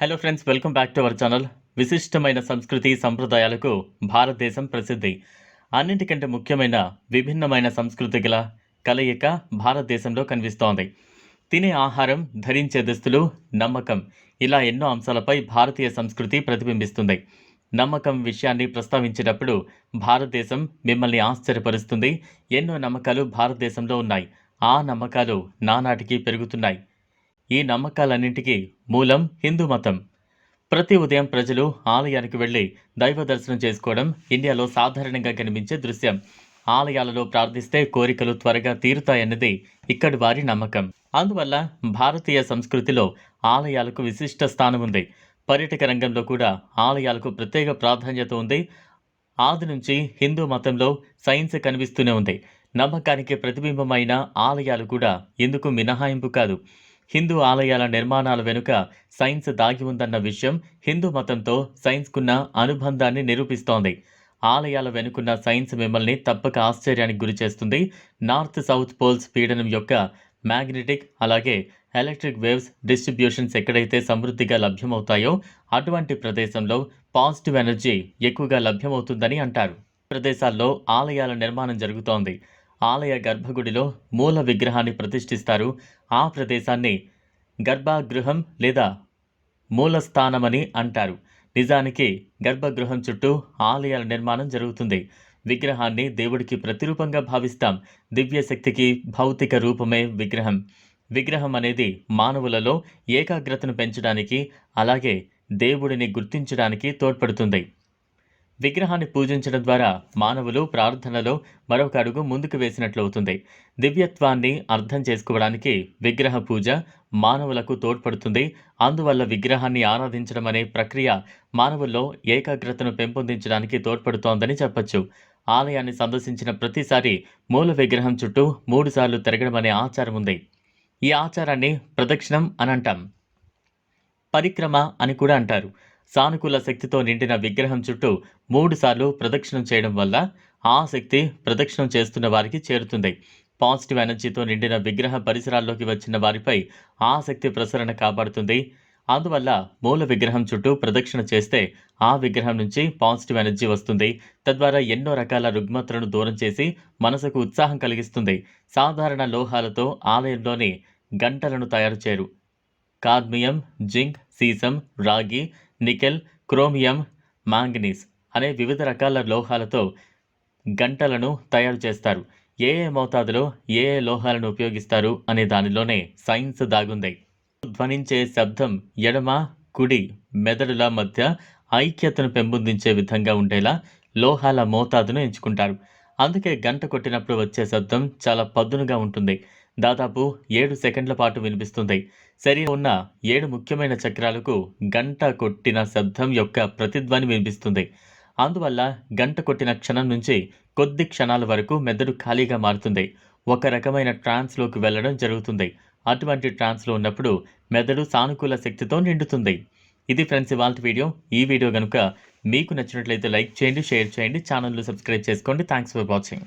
Hello friends welcome back to our channel విశిష్టమైన సంస్కృతి సంప్రదాయాలకు భారతదేశం ప్రసిద్ధి. అన్నింటికంటే ముఖ్యమైన విభిన్నమైన సంస్కృతి గల కలయిక భారతదేశంలో కనిపిస్తోంది. తినే ఆహారం ధరించే దుస్తులు నమ్మకం ఇలా ఎన్నో అంశాలపై భారతీయ సంస్కృతి ప్రతిబింబిస్తుంది. నమ్మకం విషయాన్ని ప్రస్తావించేటప్పుడు భారతదేశం మిమ్మల్ని ఆశ్చర్యపరుస్తుంది. ఎన్నో నమ్మకాలు భారతదేశంలో ఉన్నాయి. ఆ నమ్మకాలు నానాటికి పెరుగుతున్నాయి. ఈ నమ్మకాలన్నింటికీ మూలం హిందూ మతం. ప్రతి ఉదయం ప్రజలు ఆలయానికి వెళ్ళి దైవ దర్శనం చేసుకోవడం ఇండియాలో సాధారణంగా కనిపించే దృశ్యం. ఆలయాలలో ప్రార్థిస్తే కోరికలు త్వరగా తీరుతాయన్నది ఇక్కడి వారి నమ్మకం. అందువల్ల భారతీయ సంస్కృతిలో ఆలయాలకు విశిష్ట స్థానం ఉంది. పర్యాటక రంగంలో కూడా ఆలయాలకు ప్రత్యేక ప్రాధాన్యత ఉంది. ఆది నుంచి హిందూ మతంలో సైన్స్ కనిపిస్తూనే ఉంది. నమ్మకానికి ప్రతిబింబమైన ఆలయాలు కూడా ఎందుకు మినహాయింపు కాదు. హిందూ ఆలయాల నిర్మాణాల వెనుక సైన్స్ దాగి ఉందన్న విషయం హిందూ మతంతో సైన్స్కున్న అనుబంధాన్ని నిరూపిస్తోంది. ఆలయాల వెనుకున్న సైన్స్ మిమ్మల్ని తప్పక ఆశ్చర్యానికి గురి చేస్తుంది. నార్త్ సౌత్ పోల్స్ పీడనం యొక్క మ్యాగ్నెటిక్ అలాగే ఎలక్ట్రిక్ వేవ్స్ డిస్ట్రిబ్యూషన్స్ ఎక్కడైతే సమృద్ధిగా లభ్యమవుతాయో అటువంటి ప్రదేశంలో పాజిటివ్ ఎనర్జీ ఎక్కువగా లభ్యమవుతుందని అంటారు. ప్రదేశాల్లో ఆలయాల నిర్మాణం జరుగుతోంది. ఆలయ గర్భగుడిలో మూల విగ్రహాన్ని ప్రతిష్ఠిస్తారు. ఆ ప్రదేశాన్ని గర్భగృహం లేదా మూలస్థానమని అంటారు. నిజానికి గర్భగృహం చుట్టూ ఆలయాల నిర్మాణం జరుగుతుంది. విగ్రహాన్ని దేవుడికి ప్రతిరూపంగా భావిస్తాం. దివ్య శక్తికి భౌతిక రూపమే విగ్రహం. విగ్రహం అనేది మానవులలో ఏకాగ్రతను పెంచడానికి అలాగే దేవుడిని గుర్తించడానికి తోడ్పడుతుంది. విగ్రహాన్ని పూజించడం ద్వారా మానవులు ప్రార్థనలో మరొక అడుగు ముందుకు వేసినట్లవుతుంది దివ్యత్వాన్ని అర్థం చేసుకోవడానికి విగ్రహ పూజ మానవులకు తోడ్పడుతుంది. అందువల్ల విగ్రహాన్ని ఆరాధించడం అనే ప్రక్రియ మానవుల్లో ఏకాగ్రతను పెంపొందించడానికి తోడ్పడుతోందని చెప్పొచ్చు. ఆలయాన్ని సందర్శించిన ప్రతిసారి మూల విగ్రహం చుట్టూ మూడుసార్లు తిరగడం అనే ఆచారం ఉంది. ఈ ఆచారాన్ని ప్రదక్షిణం అని అంటాం. పరిక్రమ అని కూడా అంటారు. సానుకూల శక్తితో నిండిన విగ్రహం చుట్టూ మూడుసార్లు ప్రదక్షిణం చేయడం వల్ల ఆ శక్తి ప్రదక్షిణం చేస్తున్న వారికి చేరుతుంది. పాజిటివ్ ఎనర్జీతో నిండిన విగ్రహ పరిసరాల్లోకి వచ్చిన వారిపై ఆ శక్తి ప్రసరణ కాపాడుతుంది. అందువల్ల మూల విగ్రహం చుట్టూ ప్రదక్షిణ చేస్తే ఆ విగ్రహం నుంచి పాజిటివ్ ఎనర్జీ వస్తుంది. తద్వారా ఎన్నో రకాల రుగ్మతలను దూరం చేసి మనసుకు ఉత్సాహం కలిగిస్తుంది. సాధారణ లోహాలతో ఆలయంలోని గంటలను తయారు చేయరు. కాద్మియం జింక్ సీసం రాగి నికెల్ క్రోమియం మాంగనీస్ అనే వివిధ రకాల లోహాలతో గంటలను తయారు చేస్తారు. ఏ ఏ మోతాదులో ఏ ఏ లోహాలను ఉపయోగిస్తారు అనే దానిలోనే సైన్స్ దాగుంది. ధ్వనించే శబ్దం ఎడమ కుడి మెదడుల మధ్య ఐక్యతను పెంపొందించే విధంగా ఉండేలా లోహాల మోతాదును ఎంచుకుంటారు. అందుకే గంట కొట్టినప్పుడు వచ్చే శబ్దం చాలా పదునుగా ఉంటుంది. దాదాపు ఏడు సెకండ్ల పాటు వినిపిస్తుంది. శరీరం ఉన్న ఏడు ముఖ్యమైన చక్రాలకు గంట కొట్టిన శబ్దం యొక్క ప్రతిధ్వని వినిపిస్తుంది. అందువల్ల గంట కొట్టిన క్షణం నుంచి కొద్ది క్షణాల వరకు మెదడు ఖాళీగా మారుతుంది. ఒక రకమైన ట్రాన్స్లోకి వెళ్ళడం జరుగుతుంది. అటువంటి ట్రాన్స్లో ఉన్నప్పుడు మెదడు సానుకూల శక్తితో నిండుతుంది. ఇది ఫ్రెండ్స్ ఇవాళ వీడియో. ఈ వీడియో కనుక మీకు నచ్చినట్లయితే లైక్ చేయండి షేర్ చేయండి ఛానల్ను సబ్స్క్రైబ్ చేసుకోండి. Thanks for watching.